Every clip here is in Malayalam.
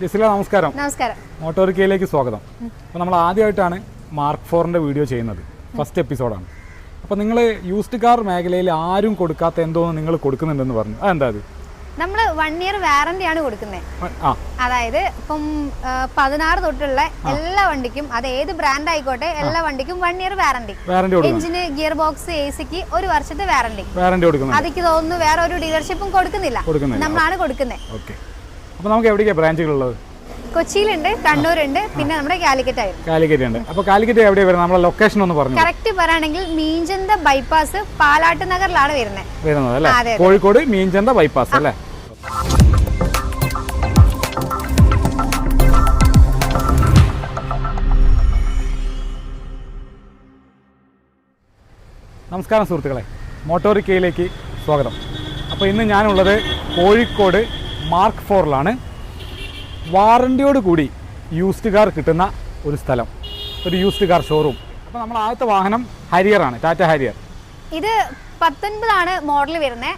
ജസില നമസ്കാരം. നമസ്കാരം. മോട്ടോറിക്കയിലേക്ക് സ്വാഗതം. അപ്പോൾ നമ്മൾ ആദ്യമായിട്ടാണ് മാർക്ക് ഫോറിന്റെ വീഡിയോ ചെയ്യുന്നത്. ഫസ്റ്റ് എപ്പിസോഡാണ്. അപ്പോൾ നിങ്ങൾ യൂസ്ഡ് കാർ മേഖലയിൽ ആരും കൊടുക്കാത്ത എന്തോന്ന് നിങ്ങൾ കൊടുക്കുന്നുണ്ടെന്ന് പറഞ്ഞു. അതെന്താ അത്? നമ്മൾ വൺ ഇയർ വാറന്റി ആണ് കൊടുക്കുന്നത് അതായത് ഇപ്പം പതിനാറ് തൊട്ടുള്ള എല്ലാ വണ്ടിക്കും അത് ഏത് ബ്രാൻഡ് ആയിക്കോട്ടെ എല്ലാ വണ്ടിക്കും one year warranty engine gearbox A സിക്ക് ഒരു വർഷത്തെ വാറന്റി കൊടുക്കുന്നു അതിക്ക് തോന്നുന്നു വേറെ ഒരു ഡീലർഷിപ്പും കൊടുക്കുന്നില്ല. കൊടുക്കുന്നില്ല. നമ്മളാണ് കൊടുക്കുന്നത് ഓക്കെ. അപ്പോൾ നമുക്ക് എവിടേക്കാണ് ബ്രാഞ്ചുകളുള്ളത് കൊച്ചിയിലുണ്ട് കണ്ണൂരുണ്ട് പിന്നെ നമ്മുടെ കാലിക്കറ്റ് ആയിരുന്നു കാലിക്കറ്റ് ഉണ്ട് അപ്പോൾ കാലിക്കറ്റ് എവിടെയാണ് വരുന്നത്? നമ്മളെ ലൊക്കേഷൻ ഒന്ന് പറഞ്ഞു കറക്റ്റ് പറയുകയാണെങ്കിൽ മീഞ്ചന്ത ബൈപ്പാസ് പാലാട്ട് നഗറിലാണ് വരുന്നത്. വരുന്നത് അല്ലേ. കോഴിക്കോട് മീഞ്ചന്ത ബൈപ്പാസ് അല്ലേ? നമസ്കാരം സുഹൃത്തുക്കളെ. മോട്ടോറിക്കയിലേക്ക് സ്വാഗതം. അപ്പോൾ ഇന്ന് ഞാനുള്ളത് കോഴിക്കോട് മാർക്ക് ഫോറിലാണ്. വാറണ്ടിയോട് കൂടി യൂസ്ഡ് കാർ കിട്ടുന്ന ഒരു സ്ഥലം ഒരു യൂസ്ഡ് കാർ ഷോറൂം അപ്പോൾ നമ്മൾ ആദ്യത്തെ വാഹനം ഹരിയറാണ് ടാറ്റ ഹരിയർ ഇത് പത്തൊൻപതാണ് മോഡൽ വരുന്നത്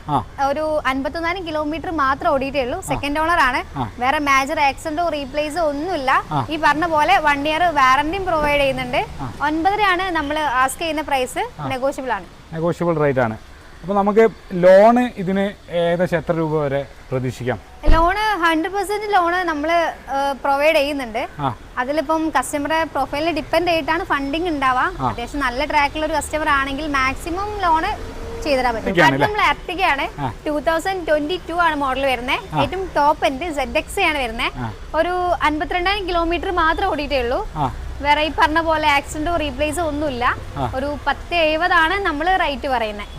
ഒരു അൻപത്തൊന്നായിരം കിലോമീറ്റർ മാത്രം ഓടിയിട്ടേ ഉള്ളൂ സെക്കൻഡ് ഓണർ ആണ്. വേറെ മേജർ ആക്സിഡന്റോ റീപ്ലേസോ ഒന്നുമില്ല. ഇല്ല ഈ പറഞ്ഞ പോലെ വൺ ഇയർ വാറന്റിയും പ്രൊവൈഡ് ചെയ്യുന്നുണ്ട്. ഒൻപതരയാണ് നമ്മൾ ആസ്ക് ചെയ്യുന്ന പ്രൈസ് നെഗോഷ്യബിൾ ആണ്. നെഗോഷ്യബിൾ റേറ്റ് ആണ്. അപ്പോൾ നമുക്ക് ലോണ് ഇതിന് ഏകദേശം എത്ര രൂപ വരെ പ്രതീക്ഷിക്കാം? ലോണ് ഹൺഡ്രഡ് പെർസെന്റ് ലോണ് നമ്മൾ പ്രൊവൈഡ് ചെയ്യുന്നുണ്ട്. അതിലിപ്പം കസ്റ്റമറെ പ്രൊഫൈലിൽ ഡിപ്പെൻഡ് ചെയ്തിട്ടാണ് ഫണ്ടിങ് ഉണ്ടാവുക. അത്യാവശ്യം നല്ല ട്രാക്കിലുള്ള ഒരു കസ്റ്റമർ ആണെങ്കിൽ മാക്സിമം ലോണ് ചെയ്തുതരാൻ പറ്റും. അത് നമ്മൾ എർട്ടികയാണ് ആ. ടൂ തൗസൻഡ് ട്വന്റി ടു ആണ് മോഡൽ വരുന്നത് ഏറ്റവും ടോപ്പ് എൻഡ് സെഡ് എക്സ് ആണ് വരുന്നത് ഒരു അൻപത്തിരണ്ടായിരം കിലോമീറ്റർ മാത്രം ഓടിയിട്ടേ ഉള്ളൂ. വേറെ ഈ പറഞ്ഞ പോലെ ആക്സിഡന്റോ റീപ്ലേസോ ഒന്നുമില്ല. ഒരു പത്ത് എഴുപതാണ് നമ്മൾ റേറ്റ് പറയുന്നത്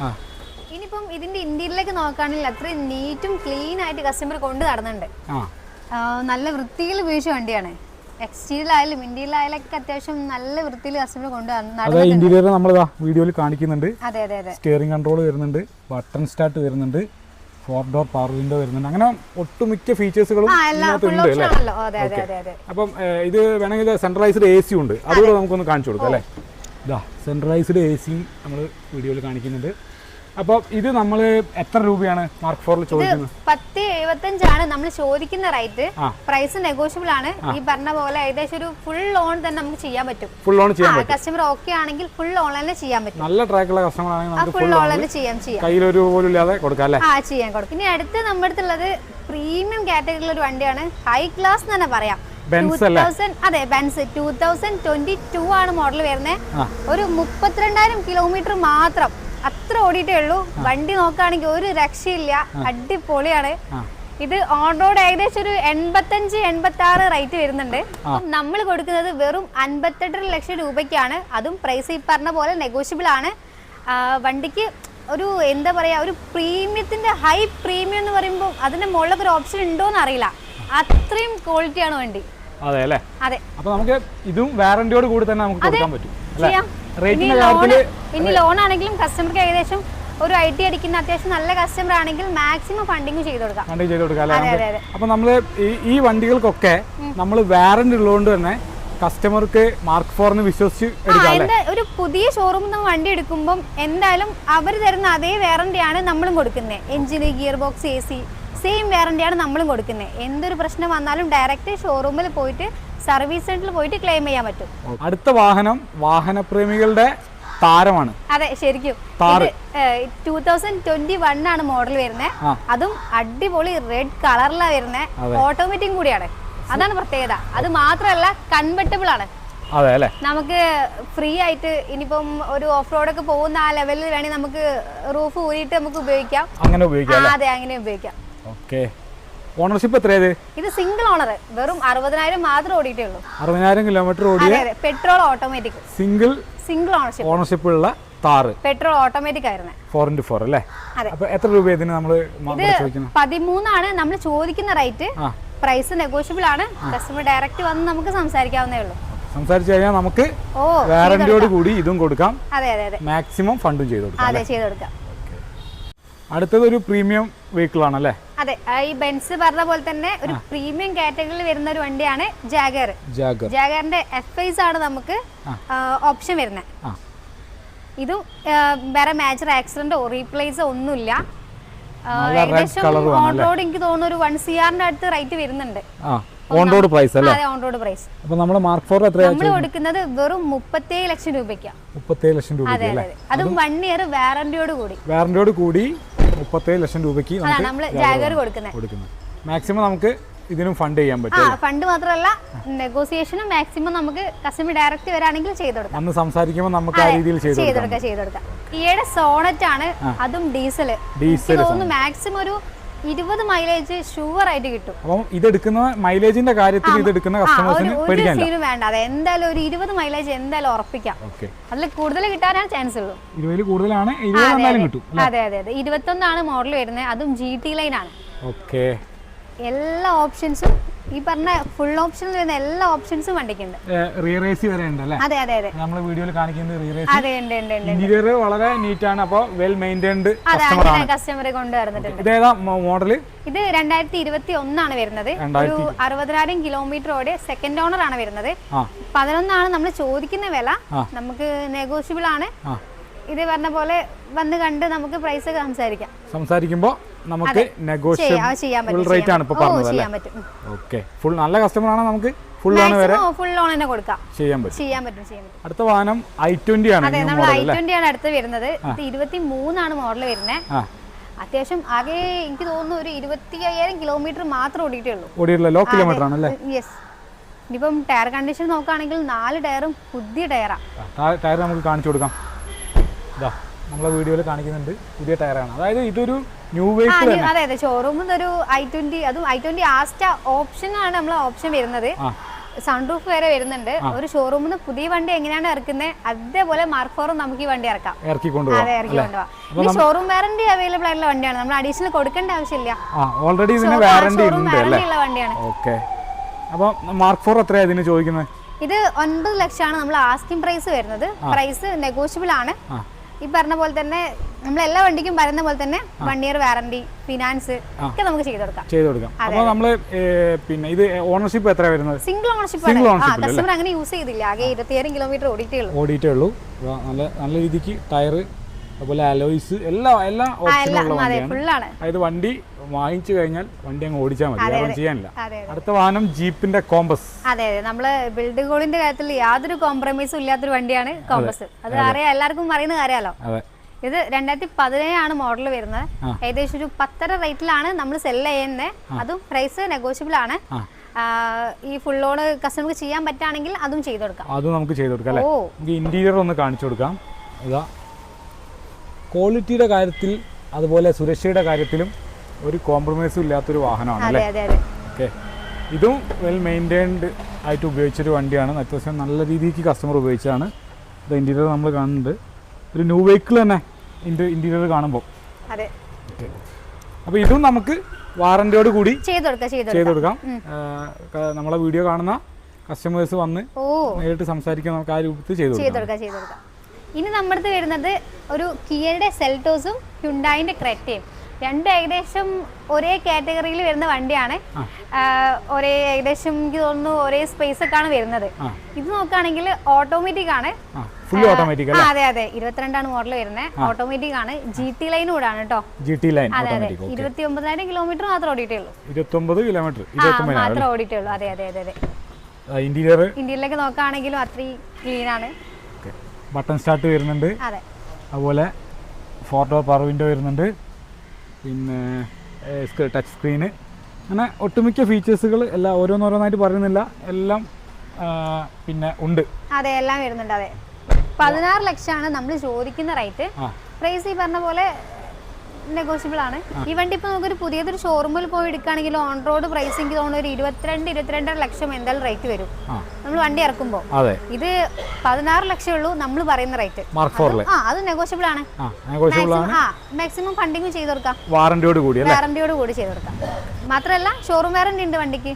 ഇനിയിപ്പം ഇതിന്റെ ഇന്ത്യയിലേക്ക് നോക്കുകയാണെങ്കിൽ അത്രയും നീറ്റും ക്ലീൻ ആയിട്ട് കസ്റ്റമർ കൊണ്ടു നടന്നുണ്ട് നല്ല വൃത്തിയിൽ ഉപയോഗിച്ച വണ്ടിയാണ്. എക്സ്റ്റീരിയലായാലും ഇന്ത്യയിലായാലൊക്കെ അത്യാവശ്യം നല്ല വൃത്തിയിൽ കസ്റ്റമർ കൊണ്ട് നട- അത് ഇന്റീരിയർ നമ്മൾ വീഡിയോയിൽ കാണിക്കുന്നുണ്ട്. അതെ അതെ അതെ. സ്റ്റിയറിംഗ് കൺട്രോൾ വരുന്നുണ്ട് ബട്ടൺ സ്റ്റാർട്ട് വരുന്നുണ്ട് ഫോർ ഡോർ പവർ വിൻഡോ വരുന്നുണ്ട്. അങ്ങനെ ഒട്ടുമിക്ക ഫീച്ചേഴ്സുകളും അല്ലേ? അപ്പം ഇത് വേണമെങ്കിൽ സെൻട്രലൈസ്ഡ് എ സി ഉണ്ട്. അതുകൂടെ നമുക്കൊന്ന് കാണിച്ചു കൊടുക്കാം അല്ലേ? ഇതാ സെൻട്രലൈസ്ഡ് എ സിയും നമ്മൾ വീഡിയോയിൽ കാണിക്കുന്നുണ്ട്. അപ്പോൾ ഇത് നമ്മൾ എത്ര രൂപയാണ് മാർക്ക് ഫോറിൽ ചോദിക്കുന്നത്? പത്ത് എഴുപത്തഞ്ചാണ് നമ്മൾ ചോദിക്കുന്ന റേറ്റ്. പ്രൈസ് നെഗോഷ്യബിൾ ആണ്. ഈ പറഞ്ഞ പോലെ ഏകദേശം ഒരു ഫുൾ ലോൺ തന്നെ നമുക്ക് ചെയ്യാൻ പറ്റും. ഫുൾ ലോൺ ചെയ്യാൻ പറ്റും. കസ്റ്റമർ ഓക്കെ ആണെങ്കിൽ ഫുൾ ഓൺലൈനിൽ ചെയ്യാൻ പറ്റും. നല്ല ട്രാക്ക് ഉള്ള കസ്റ്റമർ ആണെങ്കിൽ നമുക്ക് ഫുൾ ഓൺലൈനിൽ ചെയ്യാം ചെയ്യാം. ഒരു പോലും ഇല്ലാതെ കൊടുക്കാം അല്ലേ? ആ ചെയ്യാൻ കൊടുക്കും. ഇനി അടുത്ത നമ്മുടെ അടുത്തുള്ളത് പ്രീമിയം കാറ്റഗറിയിലുള്ള ഒരു വണ്ടിയാണ്. ഹൈ ക്ലാസ് എന്ന് തന്നെ പറയാം. ബെൻസ് 2000 അതെ Benz two thousand twenty two ആണ് മോഡൽ വരുന്നത്. ഒരു മുപ്പത്തിരണ്ടായിരം കിലോമീറ്റർ മാത്രം അത്ര ഓടിയിട്ടേ ഉള്ളൂ. വണ്ടി നോക്കുകയാണെങ്കിൽ ഒരു രക്ഷയില്ല. അടിപൊളിയാണ്. ഇത് ഓൺ റോഡ് ഏകദേശം ഒരു എൺപത്തഞ്ച് എൺപത്തി ആറ് റേറ്റ് വരുന്നുണ്ട് നമ്മൾ കൊടുക്കുന്നത് വെറും അൻപത്തെട്ടര ലക്ഷം രൂപയ്ക്കാണ്. അതും പ്രൈസ് ഈ പറഞ്ഞ പോലെ നെഗോഷ്യബിൾ ആണ്. വണ്ടിക്ക് ഒരു എന്താ പറയാ ഒരു പ്രീമിയത്തിന്റെ ഹൈ പ്രീമിയം എന്ന് പറയുമ്പോൾ അതിന്റെ മുകളിലൊക്കെ ഒരു ഓപ്ഷൻ ഉണ്ടോ എന്ന് അറിയില്ല. അത്രയും ക്വാളിറ്റിയാണ് വണ്ടി. അതെ അല്ലേ? അതെ. അപ്പോൾ നമുക്ക് ഇതും വാറണ്ടിയോട് കൂടി തന്നെ നമുക്ക് കൊടുക്കാൻ പറ്റും. അല്ലേ? ചെയ്യാം. ഇനി ലോൺ ആണെങ്കിലും കസ്റ്റമർക്ക് ഏകദേശം ഒരു ഐ ടി അടിക്കുന്ന അത്യാവശ്യം നല്ല കസ്റ്റമർ ആണെങ്കിൽ മാക്സിമം ഫണ്ടിങ് ചെയ്ത് കൊടുക്കാം. ചെയ്ത് കൊടുക്കാം അല്ലേ? അപ്പൊ നമ്മൾ ഈ വണ്ടികൾക്കൊക്കെ നമ്മൾ വാറന്റ് ഉള്ളതുകൊണ്ട് തന്നെ കസ്റ്റമർക്ക് മാർക്ക് ഫോറിന് വിശ്വസിച്ച് ഒരു പുതിയ ഷോറൂമിൽ നിന്ന് വണ്ടി എടുക്കുമ്പോൾ എന്തായാലും അവർ തരുന്ന അതേ വാറണ്ടിയാണ് നമ്മളും കൊടുക്കുന്നത് എഞ്ചിന് gear box A C same വാറണ്ടിയാണ് നമ്മളും കൊടുക്കുന്നത് എന്തൊരു പ്രശ്നം വന്നാലും ഡയറക്റ്റ് ഷോറൂമിൽ പോയിട്ട് സർവീസ് സെന്ററിൽ പോയിട്ട് ക്ലെയിം ചെയ്യാൻ പറ്റും. അടുത്ത വാഹനം വാഹനപ്രേമികളുടെ താരമാണ്. അതെ ശരിക്കും. ടൂ തൗസൻഡ് ട്വന്റി വൺ ആണ് മോഡൽ വരുന്നത് അതും അടിപൊളി റെഡ് കളറിലാണ് വരുന്നത്. ഓട്ടോമാറ്റിക് കൂടിയാണ്. അതാണ് പ്രത്യേകത. അത് മാത്രമല്ല കൺവെർട്ടബിൾ ആണ്. അതെ അല്ലേ? നമുക്ക് ഫ്രീ ആയിട്ട് ഇനിയിപ്പം ഒരു ഓഫ് റോഡ് ഒക്കെ പോകുന്ന ആ ലെവലിൽ വേണമെങ്കിൽ നമുക്ക് റൂഫ് ഊരിയിട്ട് നമുക്ക് ഉപയോഗിക്കാം. അങ്ങനെ ഉപയോഗിക്കാം അതെ അങ്ങനെ ഉപയോഗിക്കാം. ഓക്കെ. ഓണർഷിപ്പ് എത്രയത് ഇത്? സിംഗിൾ ഓണർ വെറും അറുപതിനായിരം മാത്രം ഓടിയിട്ടേ ഉള്ളൂ. അറുപതിനായിരം കിലോമീറ്റർ ഓടിയ petrol automatic single single ownership ownership ഉള്ള താറ് പെട്രോൾ ഓട്ടോമാറ്റിക് ആയിരുന്നു. ഫോർ ഇന്റു ഫോർ അല്ലേ. അപ്പൊ എത്ര രൂപ ഇതിന് നമ്മൾ പതിമൂന്നാണ് നമ്മൾ ചോദിക്കുന്ന റേറ്റ് പ്രൈസ് നെഗോഷ്യബിൾ ആണ്. കസ്റ്റമർ ഡയറക്റ്റ് വന്ന് നമുക്ക് സംസാരിക്കാവുന്നേ ഉള്ളൂ. സംസാരിച്ചു കഴിഞ്ഞാൽ നമുക്ക് ഓ വാറണ്ടിയോട് കൂടി ഇതും കൊടുക്കാം. അതെ അതെ മാക്സിമം ഫണ്ടും ചെയ്ത് കൊടുക്കാം അടുത്തത് ഒരു പ്രീമിയം വെഹിക്കിൾ ആണല്ലേ? അതെ ഈ ബെൻസ് പറഞ്ഞ പോലെ തന്നെ ഒരു പ്രീമിയം കാറ്റഗറിയിൽ വരുന്ന ഒരു വണ്ടിയാണ് ജാഗർ ജാഗറിന്റെ എഫ് ഐസ് ആണ് നമുക്ക് ഓപ്ഷൻ വരുന്നത് ഇത് വേറെ മേജർ ആക്സിഡന്റോ റീപ്ലേസോ ഒന്നുമില്ല. ഏകദേശം ഓൺ റോഡ് എനിക്ക് തോന്നുന്നു ഒരു വൺ സി ആറിന്റെ അടുത്ത് റേറ്റ് വരുന്നുണ്ട്. ഓൺ റോഡ് പ്രൈസ് അല്ലേ? ഓൺ റോഡ് പ്രൈസ് അപ്പോൾ നമ്മൾ മാർക്ക് ഫോർ എത്രയാ നമ്മൾ കൊടുക്കുന്നത് വെറും മുപ്പത്തേഴ് ലക്ഷം രൂപയ്ക്കാണ് മുപ്പത്തേഴ് ലക്ഷം രൂപ അല്ലേ? അതെ അതും. 1 ഇയർ വാറന്റിയോട് കൂടി. വാറന്റിയോട് കൂടി മുപ്പത്തേഴ് ലക്ഷം രൂപയ്ക്ക് നമ്മൾ ജാഗർ കൊടുക്കുന്നത്. മാക്സിമം നമുക്ക് ഇതിനും ഫണ്ട് ചെയ്യാൻ പറ്റും. ഫണ്ട് മാത്രമല്ല നെഗോസിയേഷനും മാക്സിമം നമുക്ക് കസ്റ്റമർ ഡയറക്റ്റ് വരാണെങ്കിൽ ചെയ്ത് കൊടുക്കാം. അന്ന് സംസാരിക്കുമ്പോൾ നമുക്ക് ആ രീതിയിൽ ചെയ്തു കൊടുക്കാം. ചെയ്ത് കൊടുക്കാം. ഈയുടെ സോണറ്റ് ആണ് അതും ഡീസൽ ഡീസൽ മാക്സിമം ഒരു ഇരുപത് മൈലേജ് ഷുവർ ആയിട്ട് കിട്ടും. അപ്പം ഇതെടുക്കുന്ന മൈലേജിന്റെ കാര്യത്തിൽ ഇത് എടുക്കുന്ന കസ്റ്റമേഴ്സിന് പേടിക്കാനില്ല വേണ്ട. അതെ എന്തായാലും ഒരു ഇരുപത് മൈലേജ് എന്തായാലും ഉറപ്പിക്കാം. ഓക്കെ. അതിൽ കൂടുതൽ കിട്ടാനാണ് ചാൻസ് ഉള്ളൂ. ഇരുപതിൽ കൂടുതലാണ് എന്തായാലും കിട്ടും അതെ അതെ അതെ. ഇരുപത്തൊന്നാണ് മോഡൽ വരുന്നത്. അതും ജി ടി ലൈൻ ആണ്. ഓക്കെ. എല്ലാ ഓപ്ഷൻസും ഈ പറഞ്ഞ ഫുൾ ഓപ്ഷനിൽ വരുന്ന എല്ലാ ഓപ്ഷൻസും വണ്ടിക്കുണ്ട് റീറേസി വരെ ഉണ്ട് അല്ലേ അതെ അതെ അതെ. നമ്മൾ വീഡിയോയിൽ കാണിക്കുന്നത് റീറേസി അതെ ഉണ്ട് ഉണ്ട് ഉണ്ട് ഇന്റീരിയർ വളരെ നീറ്റ് ആണ് അപ്പോൾ വെൽ മെയിന്റൈൻഡ് അതെ കസ്റ്റമർ കസ്റ്റമറെ കൊണ്ടുവരുന്നിട്ടുണ്ട് ഇതേതാ മോഡൽ ഇത് രണ്ടായിരത്തി ഇരുപത്തി ഒന്നാണ് വരുന്നത്. ഒരു അറുപതിനായിരം കിലോമീറ്റർ ഓടെ സെക്കൻഡ് ഓണർ ആണ് വരുന്നത്. പതിനൊന്നാണ് നമ്മൾ ചോദിക്കുന്ന വില. നമുക്ക് നെഗോഷ്യബിൾ ആണ്. ഇത് പറഞ്ഞ പോലെ വന്ന് കണ്ട് നമുക്ക് പ്രൈസ് സംസാരിക്കാം. സംസാരിക്കുമ്പോൾ നമുക്ക് നെഗോഷ്യബിൾ റേറ്റ് ആണ് ഇപ്പോൾ പറഞ്ഞത് അല്ലേ? ഓക്കെ ഫുൾ നല്ല കസ്റ്റമർ ആണ് നമുക്ക്? ഫുൾ ആണ് വരെ? ഫുൾ ലോൺ തന്നെ കൊടുക്കാം. ചെയ്യാൻ പറ്റും. ചെയ്യാൻ പറ്റും ചെയ്യാൻ പറ്റും. അടുത്ത വാഹനം ഐ ട്വന്റി ആണ് അതെ നമ്മൾ ഐ ട്വന്റി ആണ് അടുത്ത് വരുന്നത്. ഇരുപത്തി മൂന്നാണ് മോഡൽ വരുന്നത് അത്യാവശ്യം ആകെ എനിക്ക് തോന്നുന്നു ഒരു ഇരുപത്തി അയ്യായിരം കിലോമീറ്റർ മാത്രം ഓടിയിട്ടുള്ളൂ. ഓടിയിട്ടുള്ള ലോ കിലോമീറ്റർ ആണല്ലേ യെസ് ഇനിയിപ്പം ടയർ കണ്ടീഷൻ നോക്കുകയാണെങ്കിൽ നാല് ടയറും പുതിയ ടയറാണ് ടയർ നമുക്ക് കാണിച്ചു കൊടുക്കാം. ഇതാ നമ്മളെ വീഡിയോയിൽ കാണിക്കുന്നുണ്ട്. പുതിയ ടയറാണ്. അതായത് ഇതൊരു ന്യൂ വെഹിക്കിൾ അതെ അതെ. ഷോറൂമിൽ ഒരു ഐ ട്വന്റി അതും ഐ ട്വന്റി ആസ്റ്റ ഓപ്ഷൻ ആണ് നമ്മൾ ഓപ്ഷൻ വരുന്നത്. സൺറൂഫ് വരെ വരുന്നുണ്ട്. ഒരു ഷോറൂമിൽ നിന്ന് പുതിയ വണ്ടി എങ്ങനെയാണ് ഇറക്കുന്നത് അതേപോലെ മാർക്ക് നമുക്ക് ഈ വണ്ടി ഇറക്കാം. ഇറക്കി കൊണ്ടുപോകാം അതെ ഇറക്കി കൊണ്ടുപോകാം ഇനി ഷോറൂം വാറന്റി അവൈലബിൾ ആയിട്ടുള്ള വണ്ടിയാണ്. നമ്മൾ അഡീഷണൽ കൊടുക്കേണ്ട ആവശ്യമില്ല. ഓൾറെഡി ഷോറൂം വാറന്റി ഉള്ള വണ്ടിയാണ്. ഓക്കെ. അപ്പോൾ മാർക്ക് ഫോർ എത്രയാണ് ഇതിന് ചോദിക്കുന്നത് ഇത് ഒൻപത് ലക്ഷമാണ് നമ്മൾ ആസ്കിംഗ് പ്രൈസ് വരുന്നത്. പ്രൈസ് നെഗോഷ്യബിൾ ആണ്. ഈ പറഞ്ഞ പോലെ തന്നെ നമ്മൾ എല്ലാ വണ്ടിക്കും പറയുന്ന പോലെ തന്നെ വൺ ഇയർ വാറണ്ടി ഫിനാൻസ് ഒക്കെ നമുക്ക് ചെയ്തു കൊടുക്കാം. ചെയ്തു കൊടുക്കാം. അപ്പോൾ നമ്മൾ പിന്നെ ഇത് ഓണർഷിപ്പ് എത്ര വരുന്നത്? Single ownership single ownership customer അങ്ങനെ യൂസ് ചെയ്തില്ല. ആകെ ഇരുപത്തിയേഴ് കിലോമീറ്റർ ഓടിയിട്ടേ ഉള്ളൂ. ഓടിയിട്ടേ ഉള്ളൂ. നല്ല നല്ല രീതിക്ക് ടയർ അതുപോലെ അലോയ്സ് എല്ലാ എല്ലാ ആ ഓപ്ഷനും എല്ലാം ഉള്ള അതെ വണ്ടിയാണ്. അതായത് വണ്ടി വാങ്ങിച്ചു കഴിഞ്ഞാൽ വണ്ടി അങ്ങ് ഓടിച്ചാൽ മതി വേറെ ചെയ്യാനില്ല. അടുത്ത വാഹനം ജീപ്പിന്റെ കോമ്പസ്. അതെ അതെ. നമ്മൾ ബിൽഡ് ഗോളിന്റെ കാര്യത്തിൽ യാതൊരു കോംപ്രമൈസും ഇല്ലാത്തൊരു വണ്ടിയാണ് കോമ്പസ്. അത് അറിയാം എല്ലാവർക്കും അറിയുന്ന കാര്യമല്ലോ. അതെ. ഇത് രണ്ടായിരത്തി പതിനേഴാണ് മോഡൽ വരുന്നത്. ഏകദേശം ഒരു പത്തര റേറ്റിലാണ് നമ്മൾ സെൽ ചെയ്യുന്നത് അതും പ്രൈസ് നെഗോഷ്യബിൾ ആണ്. ഈ ഫുൾ ലോൺ കസ്റ്റമർക്ക് ചെയ്യാൻ പറ്റുകയാണെങ്കിൽ അതും ചെയ്തു കൊടുക്കാം. അതും നമുക്ക് ചെയ്തു കൊടുക്കാം ഇന്റീരിയർ ഒന്ന് കാണിച്ചു കൊടുക്കാം. ഇതാ ക്വാളിറ്റിയുടെ കാര്യത്തിൽ അതുപോലെ സുരക്ഷയുടെ കാര്യത്തിലും ഒരു കോംപ്രമൈസും ഇല്ലാത്തൊരു വാഹനമാണ് അല്ലേ? ഓക്കെ. ഇതും വെൽ മെയിന്റൈൻഡ് ആയിട്ട് ഉപയോഗിച്ചൊരു വണ്ടിയാണ്. അത്യാവശ്യം നല്ല രീതിക്ക് കസ്റ്റമർ ഉപയോഗിച്ചാണ് ഇത് ഇന്റീരിയർ നമ്മൾ കാണുന്നുണ്ട്. ഒരു ന്യൂ വെഹിക്കിൾ തന്നെ ഇന്റെ ഇന്റീരിയർ കാണുമ്പോൾ. അപ്പോൾ ഇതും നമുക്ക് വാറന്റിയോട് കൂടി ചെയ്തു കൊടുക്കാം ചെയ്തു ചെയ്ത് കൊടുക്കാം കൊടുക്കാം ആ, നമ്മളെ വീഡിയോ കാണുന്ന കസ്റ്റമേഴ്സ് വന്ന് നേരിട്ട് സംസാരിക്കാൻ നമുക്ക് ആ രൂപത്തിൽ ചെയ്തു കൊടുക്കാം ഇനി നമ്മുടെ അടുത്ത് വരുന്നത് ഒരു കിയയുടെ സെൽറ്റോസും ഹ്യുണ്ടായിന്റെ ക്രെറ്റയും. രണ്ട് ഏകദേശം ഒരേ കാറ്റഗറിയിൽ വരുന്ന വണ്ടിയാണ്. ഒരേ ഏകദേശം എനിക്ക് തോന്നുന്നു ഒരേ സ്പേസ് ഒക്കെ ആണ് വരുന്നത് ഇത് നോക്കുകയാണെങ്കിൽ ഓട്ടോമാറ്റിക് ആണ്. അതെ അതെ. ഇരുപത്തിരണ്ടാണ് മോഡൽ വരുന്നത്. ഓട്ടോമാറ്റിക് ആണ്. ജി ടി ലൈൻ കൂടാണ് കേട്ടോ ജി ടി ലൈൻ അതെ അതെ. ഇരുപത്തി ഒമ്പതിനായിരം കിലോമീറ്റർ മാത്രം ഓടിയിട്ടുള്ളൂ. കിലോമീറ്റർ മാത്രം ഓടിയിട്ടേ ഉള്ളൂ അതെ അതെ അതെ അതെ. ഇന്റീരിയർ ഇന്ത്യയിലേക്ക് നോക്കുകയാണെങ്കിലും അത്രയും ക്ലീൻ ആണ്. ബട്ടൺ സ്റ്റാർട്ട് വരുന്നുണ്ട്. അതെ. അതുപോലെ ഫോർ ഡോർ പവർ വിൻഡോ വരുന്നുണ്ട്. പിന്നെ ടച്ച് സ്ക്രീന്. അങ്ങനെ ഒട്ടുമിക്ക ഫീച്ചേഴ്സുകൾ എല്ലാം ഓരോന്നോരോന്നായിട്ട് പറയുന്നില്ല. എല്ലാം പിന്നെ ഉണ്ട്. അതെ എല്ലാം വരുന്നുണ്ട്. അതെ. പതിനാറ് ലക്ഷമാണ് നമ്മൾ ചോദിക്കുന്ന റേറ്റ്. പ്രൈസ് ഈ പറഞ്ഞ പോലെ നെഗോഷ്യബിൾ ആണ്. ഈ വണ്ടി ഇപ്പോൾ നമുക്കൊരു പുതിയതൊരു ഷോറൂമിൽ പോയി എടുക്കുകയാണെങ്കിൽ ഓൺ റോഡ് പ്രൈസ് എനിക്ക് തോന്നുന്നു ഒരു ഇരുപത്തിരണ്ട് ഇരുപത്തിരണ്ടര ലക്ഷം എന്തായാലും റേറ്റ് വരും. നമ്മൾ വണ്ടി ഇറക്കുമ്പോൾ ഇത് പതിനാറ് ലക്ഷം ഉള്ളൂ നമ്മൾ പറയുന്ന റേറ്റ് ആ അത് നെഗോഷ്യബിൾ ആണ്. മാക്സിമം ഫണ്ടിങ് ചെയ്ത് കൊടുക്കാം. വാറന്റിയോട് കൂടി വാറന്റിയോട് കൂടി ചെയ്ത് കൊടുക്കാം. മാത്രമല്ല ഷോറൂം വാറന്റി ഉണ്ട് വണ്ടിക്ക്.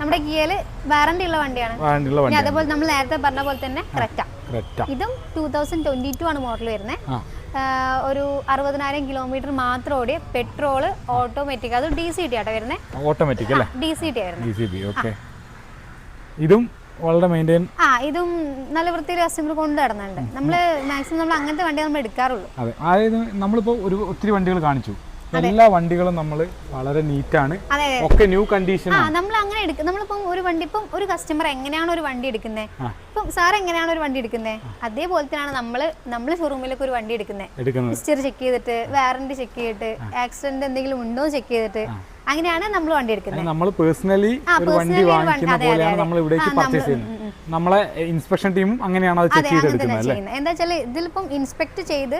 നമ്മുടെ ഗിയൽ വാറന്റി ഉള്ള വണ്ടിയാണ്. അതേപോലെ നമ്മൾ നേരത്തെ പറഞ്ഞ പോലെ തന്നെ ക്രെറ്റ ഇതും ടൂ തൗസൻഡ് ട്വന്റി ടു ആണ് മോഡൽ വരുന്നത് ഒരു അറുപതിനായിരം കിലോമീറ്റർ മാത്രം ഓടിയ പെട്രോൾ ഓട്ടോമാറ്റിക് അത് ഡി സി ടി ആട്ടോ വരുന്നത് ഓട്ടോമാറ്റിക് അല്ലേ? ഡി സി ടി ആയിരുന്നു ഡി സി ടി ഓക്കെ ഇതും വളരെ മെയിന്റെയിൻ ആ ഇതും നല്ല വൃത്തിയിൽ കസ്റ്റമർ കൊണ്ട് നടന്നുണ്ട്. നമ്മൾ മാക്സിമം നമ്മൾ അങ്ങനത്തെ വണ്ടി നമ്മൾ എടുക്കാറുള്ളൂ. അതെ. അതായത് നമ്മളിപ്പോൾ ഒരു ഒത്തിരി വണ്ടികൾ കാണിച്ചു. എല്ലാ വണ്ടികളും നമ്മൾ വളരെ നീറ്റാണ്. ഒക്കെ ന്യൂ കണ്ടീഷൻ നമ്മൾ അങ്ങനെ എടുക്കും നമ്മളിപ്പം ഒരു വണ്ടി ഇപ്പം ഒരു കസ്റ്റമർ എങ്ങനെയാണ് ഒരു വണ്ടി എടുക്കുന്നത്. ഇപ്പം സാർ എങ്ങനെയാണ് ഒരു വണ്ടി എടുക്കുന്നത് അതേപോലെ തന്നെയാണ് നമ്മൾ നമ്മൾ ഷോറൂമിലേക്ക് ഒരു വണ്ടി എടുക്കുന്നത്. ഹിസ്റ്ററി ചെക്ക് ചെയ്തിട്ട് വാറണ്ടി ചെക്ക് ചെയ്തിട്ട് ആക്സിഡന്റ് എന്തെങ്കിലും ഉണ്ടോ ചെക്ക് ചെയ്തിട്ട് അങ്ങനെയാണ് നമ്മൾ വണ്ടി എടുക്കുന്നത് നമ്മൾ പേഴ്സണലി ഒരു വണ്ടി വാങ്ങിക്കുന്ന പോലെയാണ് നമ്മൾ. ഇവിടേക്ക് പർച്ചേസ് ചെയ്യുന്നത്. നമ്മളെ ഇൻസ്പെക്ഷൻ ടീമും അങ്ങനെയാണ് അത് ചെക്ക് ചെയ്തെടുക്കുന്നത് അല്ലേ? എന്താ വെച്ചാൽ ഇതിലിപ്പം ഇൻസ്പെക്ട് ചെയ്ത്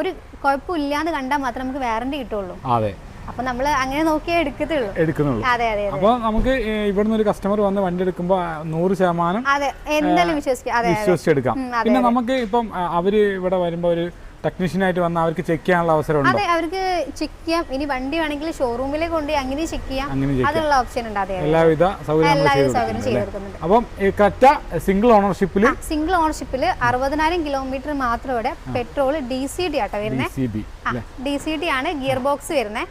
ഒരു കുഴപ്പമില്ലാന്ന് കണ്ടാൽ മാത്രമേ നമുക്ക് വാറണ്ടി കിട്ടുള്ളൂ അതെ. അപ്പൊ നമ്മൾ അങ്ങനെ നോക്കിയേ എടുക്കത്തുള്ളൂ. എടുക്കുന്നുള്ളൂ. അതെ അതെ അപ്പോൾ നമുക്ക് ഇവിടുന്ന് ഒരു കസ്റ്റമർ വന്ന് വണ്ടി എടുക്കുമ്പോൾ നൂറ് ശതമാനം അതെ എന്തായാലും വിശ്വസിക്കാം. അതെ അതെ. വിശ്വസിച്ചെടുക്കാം. പിന്നെ നമുക്ക് ഇപ്പം അവർ ഇവിടെ വരുമ്പോ ഒരു ടെക്നീഷ്യനായിട്ട് വന്നാൽ അവർക്ക് ചെക്ക് ചെയ്യാനുള്ള അവസരം അതെ അവർക്ക് ചെക്ക് ചെയ്യാം. ഇനി വണ്ടി വേണമെങ്കിൽ ഷോറൂമിലേക്ക് കൊണ്ട് അങ്ങനെ ചെക്ക് ചെയ്യാം. അതിനുള്ള ഓപ്ഷൻ ഉണ്ട് അതെ. എല്ലാവിധ സൗകര്യം ചെയ്തു അപ്പം കറ്റ സിംഗിൾ ഓണർഷിപ്പിൽ സിംഗിൾ ഓണർഷിപ്പിൽ അറുപതിനായിരം കിലോമീറ്റർ മാത്രം ഇവിടെ petrol D C D auto വരുന്നത് ഡി സി ഡി ആണ് ഗിയർ ബോക്സ് വരുന്നത്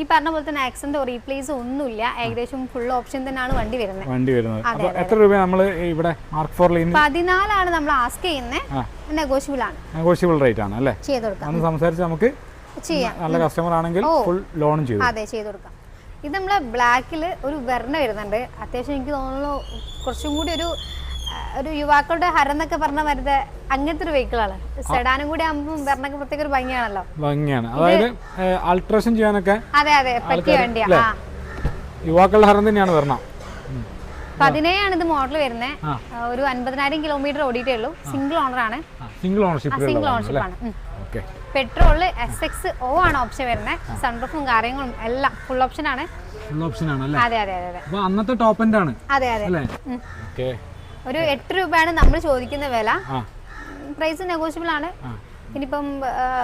ഈ പറഞ്ഞ പോലെ തന്നെ ആക്സിഡന്റോ റീപ്ലേസ് ഒന്നുമില്ല. ഏകദേശം ഫുൾ ഓപ്ഷൻ തന്നെയാണ് വണ്ടി വരുന്നത്. വണ്ടി വരുന്നത്. അപ്പോൾ എത്ര രൂപ നമ്മൾ ഇവിടെ മാർക്ക് ഫോറിൽ ഇന്ന്? പതിനാലാണ് നമ്മൾ ആസ്ക് ചെയ്യുന്നത് നെഗോഷിയബിൾ ആണ്. നെഗോഷ്യബിൾ റേറ്റ് ആണ് അല്ലേ? ചെയ്ത് കൊടുക്കാം. അന്ന് സംസാരിച്ച് നമുക്ക് ചെയ്യാം. നല്ല കസ്റ്റമർ ആണെങ്കിൽ ഫുൾ ലോണും ചെയ്തു. അതെ ചെയ്ത് കൊടുക്കാം. ഇത് നമ്മളെ ബ്ലാക്കിൽ ഒരു വെർണ വരുന്നുണ്ട്. അത്യാവശ്യം എനിക്ക് തോന്നുന്നു കുറച്ചും കൂടി ഒരു ഒരു യുവാക്കളുടെ ഹരം എന്നൊക്കെ പറഞ്ഞ വരുന്നത് അങ്ങനത്തെ ഒരു വെഹിക്കിളാണ് സെഡാനും കൂടി ആകുമ്പോൾ വരണൊക്കെ പ്രത്യേക ഒരു ഭംഗിയാണല്ലോ. ഭംഗിയാണ്. അതായത് അൾട്രേഷൻ ചെയ്യാനൊക്കെ അതെ അതെ പറ്റിയ വണ്ടിയാ. യുവാക്കളുടെ ഹരം തന്നെയാണ് വരണം. പതിനേഴാണ് ഇത് മോഡൽ വരുന്നത് ഒരു അൻപതിനായിരം കിലോമീറ്റർ ഓടിയിട്ടേ ഉള്ളൂ. സിംഗിൾ ഓണർ ആണ്. സിംഗിൾ ഓണർഷിപ്പ് സിംഗിൾ ഓണർഷിപ്പ് ആണ്. ഉം. പെട്രോളിൽ എസ് എക്സ് ഒ ആണ് ഓപ്ഷൻ വരുന്നത് സൺറൂഫും കാര്യങ്ങളും എല്ലാം ഫുൾ ഓപ്ഷൻ ആണ്. ഫുൾ ഓപ്ഷൻ ആണ് അല്ലേ? അതെ അതെ അതെ അന്നത്തെ ടോപ്പ് എൻഡ് ആണ്. അതെ അതെ. ഓക്കെ. ഒരു എട്ട് രൂപയാണ് നമ്മൾ ചോദിക്കുന്ന വില. പ്രൈസ് നെഗോഷ്യബിൾ ആണ്. ഇനിയിപ്പം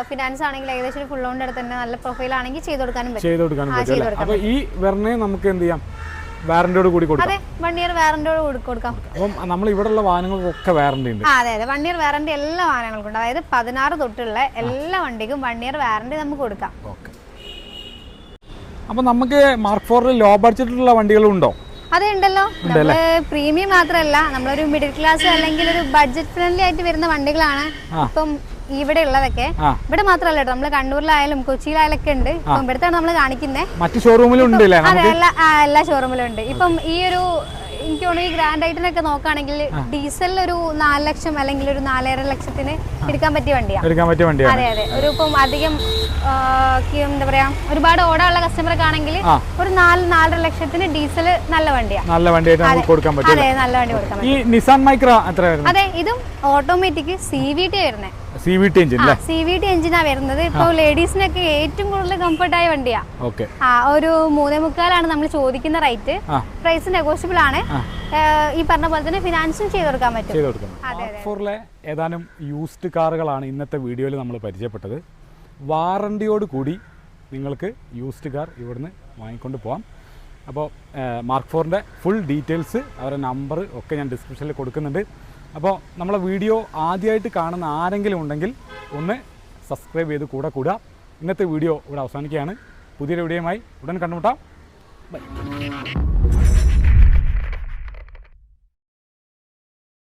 ഫിനാൻസ് ആണെങ്കിൽ ഏകദേശം ഫുൾ ലോണിന്റെ അടുത്ത് തന്നെ നല്ല പ്രൊഫൈൽ ആണെങ്കിൽ ചെയ്ത് കൊടുക്കാനും പറ്റും. ചെയ്ത് കൊടുക്കാനും പറ്റും അപ്പോൾ ഈ വെർണയെ നമുക്ക് എന്ത് ചെയ്യാം? വാറന്റിയോട് കൂടി കൊടുക്കാം. അതെ വൺ ഇയർ വാറന്റിയോട് കൂടി കൊടുക്കാം. അപ്പം നമ്മൾ ഇവിടെയുള്ള വാഹനങ്ങൾക്കൊക്കെ വാറന്റി ഉണ്ട്. അതെ അതെ. വൺ ഇയർ വാറന്റി എല്ലാ വാഹനങ്ങൾക്കും ഉണ്ട്. അതായത് പതിനാറ് തൊട്ടുള്ള എല്ലാ വണ്ടിക്കും വൺ ഇയർ വാറന്റി നമുക്ക് കൊടുക്കാം. ഓക്കെ അപ്പോൾ നമുക്ക് മാർക്ക് ഫോറിൽ ലോ ബഡ്ജറ്റിലുള്ള വണ്ടികളും ഉണ്ടോ അതെ ഉണ്ടല്ലോ? നമ്മൾ പ്രീമിയം മാത്രമല്ല നമ്മളൊരു മിഡിൽ ക്ലാസ് അല്ലെങ്കിൽ ഒരു ബഡ്ജറ്റ് ഫ്രണ്ട്ലി ആയിട്ട് വരുന്ന വണ്ടികളാണ് ഇപ്പം ഇവിടെ ഉള്ളതൊക്കെ ഇവിടെ മാത്രമല്ല കേട്ടോ നമ്മൾ കണ്ണൂരിലായാലും കൊച്ചിയിലായാലും ഒക്കെ ഉണ്ട് ഇപ്പം ഇവിടുത്താണ് നമ്മൾ കാണിക്കുന്നത് മറ്റു ഷോറൂമിലും ഉണ്ട് എല്ലാ ഷോറൂമിലും ഉണ്ട്. ഇപ്പം ഈ ഒരു എനിക്ക് തോന്നുന്നു ഈ ഗ്രാൻഡ് ഐറ്റനൊക്കെ നോക്കുകയാണെങ്കിൽ ഡീസലിൽ ഒരു നാല് ലക്ഷം അല്ലെങ്കിൽ ഒരു നാലര ലക്ഷത്തിന് എടുക്കാൻ പറ്റിയ വണ്ടിയാണ് എടുക്കാൻ പറ്റിയ വണ്ടിയാണ്. അതെ അതെ. ഒരു ഇപ്പം അധികം എന്താ പറയാ ഒരുപാട് ഓടാനുള്ള കസ്റ്റമർക്ക് ആണെങ്കിൽ ഒരു നാല് നാലര ലക്ഷത്തിന് ഡീസൽ നല്ല വണ്ടിയാണ് നല്ല വണ്ടിയായിട്ട് നമുക്ക് കൊടുക്കാൻ പറ്റും അതെ നല്ല വണ്ടി കൊടുക്കാൻ പറ്റും ഈ നിസാൻ മൈക്ര അതെ ഇതും ഓട്ടോമാറ്റിക് സി വി ടി വരുന്നത് C V T engine C V T എഞ്ചിനാ വരുന്നത്. ഇപ്പോൾ ലേഡീസിനൊക്കെ ഏറ്റവും കൂടുതൽ കംഫർട്ടായ വണ്ടിയാ. ഓക്കെ. ആ ഒരു മൂന്നേ മുക്കാലാണ് നമ്മൾ ചോദിക്കുന്ന റേറ്റ് പ്രൈസ് നെഗോഷ്യബിൾ ആണ്. ഈ പറഞ്ഞ പോലെ തന്നെ ഫിനാൻസും ചെയ്ത് കൊടുക്കാൻ പറ്റും. ചെയ്ത് മാർക്ക് ഫോറിലെ ഏതാനും യൂസ്ഡ് കാറുകളാണ് ഇന്നത്തെ വീഡിയോയിൽ നമ്മൾ പരിചയപ്പെട്ടത്. വാറണ്ടിയോട് കൂടി നിങ്ങൾക്ക് യൂസ്ഡ് കാർ ഇവിടുന്ന് വാങ്ങിക്കൊണ്ട് പോകാം അപ്പോൾ മാർക്ക് ഫോറിന്റെ ഫുൾ ഡീറ്റെയിൽസ് അവരുടെ നമ്പർ ഒക്കെ ഞാൻ ഡിസ്ക്രിപ്ഷനിൽ കൊടുക്കുന്നുണ്ട്. അപ്പോൾ നമ്മളെ വീഡിയോ ആദ്യമായിട്ട് കാണുന്ന ആരെങ്കിലും ഉണ്ടെങ്കിൽ ഒന്ന് സബ്സ്ക്രൈബ് ചെയ്ത് കൂടെ കൂടുക ഇന്നത്തെ വീഡിയോ ഇവിടെ അവസാനിക്കുകയാണ്. പുതിയൊരു വീഡിയോയുമായി ഉടൻ കണ്ടുമുട്ടാം. ബൈ